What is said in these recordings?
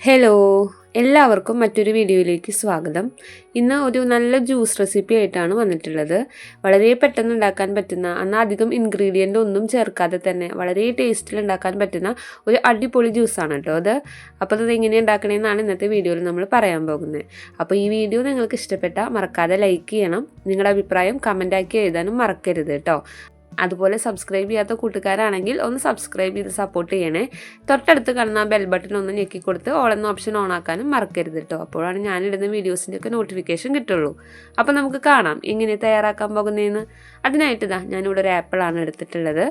Hello എല്ലാവർക്കും മറ്റൊരു വീഡിയോയിലേക്ക് സ്വാഗതം. ഇന്ന് ഒരു നല്ല ജ്യൂസ് റെസിപ്പി ആയിട്ടാണ് വന്നിട്ടുള്ളത്. വളരെ പെട്ടെന്ന് ഉണ്ടാക്കാൻ പറ്റുന്ന എന്നാൽ അധികം ഇൻഗ്രീഡിയന്റ് ഒന്നും ചേർക്കാതെ തന്നെ വളരെ ടേസ്റ്റിൽ ഉണ്ടാക്കാൻ പറ്റുന്ന ഒരു അടിപൊളി ജ്യൂസാണ് കേട്ടോ അത്. അപ്പോൾ അത് എങ്ങനെ ഉണ്ടാക്കണമെന്നാണ് ഇന്നത്തെ വീഡിയോയിൽ നമ്മൾ പറയാൻ പോകുന്നത്. അപ്പോൾ ഈ വീഡിയോ നിങ്ങൾക്ക് ഇഷ്ടപ്പെട്ടാൽ മറക്കാതെ ലൈക്ക് ചെയ്യണം. നിങ്ങളുടെ അഭിപ്രായം കമന്റാക്കി എഴുതാനും മറക്കരുത് കേട്ടോ അതുപോലെ സബ്സ്ക്രൈബ് ചെയ്യാത്ത കൂട്ടുകാരാണെങ്കിൽ ഒന്ന് സബ്സ്ക്രൈബ് ചെയ്ത് സപ്പോർട്ട് ചെയ്യണേ. തൊട്ടടുത്ത് കാണുന്ന ബെൽ ബട്ടൺ ഒന്ന് ഞെക്കി കൊടുത്ത് ഓൾ എന്ന ഓപ്ഷൻ ഓൺ ആക്കാനും മറക്കരുത് കേട്ടോ അപ്പോഴാണ് ഞാനിടുന്ന വീഡിയോസിന്റെയൊക്കെ നോട്ടിഫിക്കേഷൻ കിട്ടുള്ളൂ. അപ്പോൾ നമുക്ക് കാണാം ഇങ്ങനെ തയ്യാറാക്കാൻ പോകുന്നതെന്ന് അതിനായിട്ട് ഇതാ ഞാനിവിടെ ഒരു ആപ്പിളാണ് എടുത്തിട്ടുള്ളത്.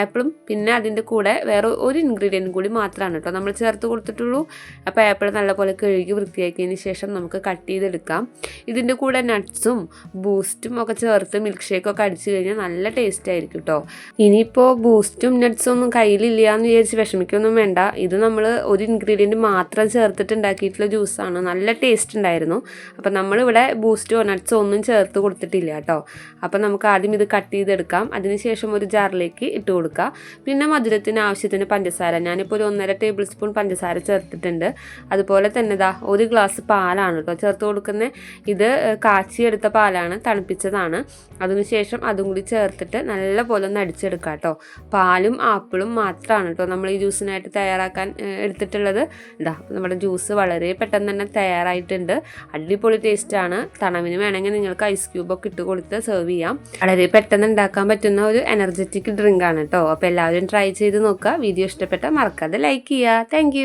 ആപ്പിളും പിന്നെ അതിന്റെ കൂടെ വേറെ ഒരു ഇൻഗ്രീഡിയന്റും കൂടി മാത്രമാണ് കേട്ടോ നമ്മൾ ചേർത്ത് കൊടുത്തിട്ടുള്ളൂ. അപ്പോൾ ആപ്പിൾ നല്ലപോലെ കഴുകി വൃത്തിയാക്കിയതിന് ശേഷം നമുക്ക് കട്ട് ചെയ്തെടുക്കാം. ഇതിന്റെ കൂടെ നട്ട്സും ബൂസ്റ്റും ഒക്കെ ചേർത്ത് മിൽക്ക് ഷേക്കൊക്കെ അടിച്ചു കഴിഞ്ഞാൽ നല്ല ടേസ്റ്റ് ആയിരിക്കും കേട്ടോ ഇനിയിപ്പോൾ ബൂസ്റ്റും നട്ട്സും ഒന്നും കയ്യിലില്ല എന്ന് വിചാരിച്ച് വിഷമിക്കൊന്നും വേണ്ട. ഇത് നമ്മൾ ഒരു ഇൻഗ്രീഡിയന്റ് മാത്രം ചേർത്തിട്ട് ഉണ്ടാക്കിയിട്ടുള്ള ജ്യൂസാണ് നല്ല ടേസ്റ്റ് ഉണ്ടായിരുന്നു. അപ്പോൾ നമ്മളിവിടെ ബൂസ്റ്റോ നട്ട്സോ ഒന്നും ചേർത്ത് കൊടുത്തിട്ടില്ല കേട്ടോ അപ്പോൾ നമുക്ക് ആദ്യം ഇത് കട്ട് ചെയ്തെടുക്കാം. അതിനുശേഷം ഒരു ജാറിലേക്ക് ഇട്ട് കൊടുക്കുക പിന്നെ മധുരത്തിന് ആവശ്യത്തിന് പഞ്ചസാര. ഞാനിപ്പോൾ ഒരു ഒന്നര ടേബിൾ സ്പൂൺ പഞ്ചസാര ചേർത്തിട്ടുണ്ട്. അതുപോലെ തന്നെ ഇതാ ഒരു ഗ്ലാസ് പാലാണ് കേട്ടോ ചേർത്ത് കൊടുക്കുന്ന ഇത് കാച്ചിയെടുത്ത പാലാണ് തണുപ്പിച്ചതാണ്. അതിനുശേഷം അതും കൂടി ചേർത്തിട്ട് നല്ല പോലെ ഒന്ന് അടിച്ചെടുക്കുക കേട്ടോ. പാലും ആപ്പിളും മാത്രമാണ് കേട്ടോ നമ്മൾ ഈ ജ്യൂസിനായിട്ട് തയ്യാറാക്കാൻ എടുത്തിട്ടുള്ളത്. ഇതാ നമ്മുടെ ജ്യൂസ് വളരെ പെട്ടെന്ന് തന്നെ തയ്യാറായിട്ടുണ്ട്. അടിപൊളി ടേസ്റ്റാണ്. തണവിന് വേണമെങ്കിൽ നിങ്ങൾക്ക് ഐസ് ക്യൂബൊക്കെ ഇട്ട് കൊടുത്ത് സെർവ് ചെയ്യാം. വളരെ പെട്ടെന്ന് ഉണ്ടാക്കാൻ പറ്റുന്ന ഒരു എനർജറ്റിക് ഡ്രിങ്ക് ആണ് കേട്ടോ. അപ്പോൾ എല്ലാവരും ട്രൈ ചെയ്ത് നോക്കുക. വീഡിയോ ഇഷ്ടപ്പെട്ടാൽ മറക്കാതെ ലൈക്ക് ചെയ്യുക. താങ്ക്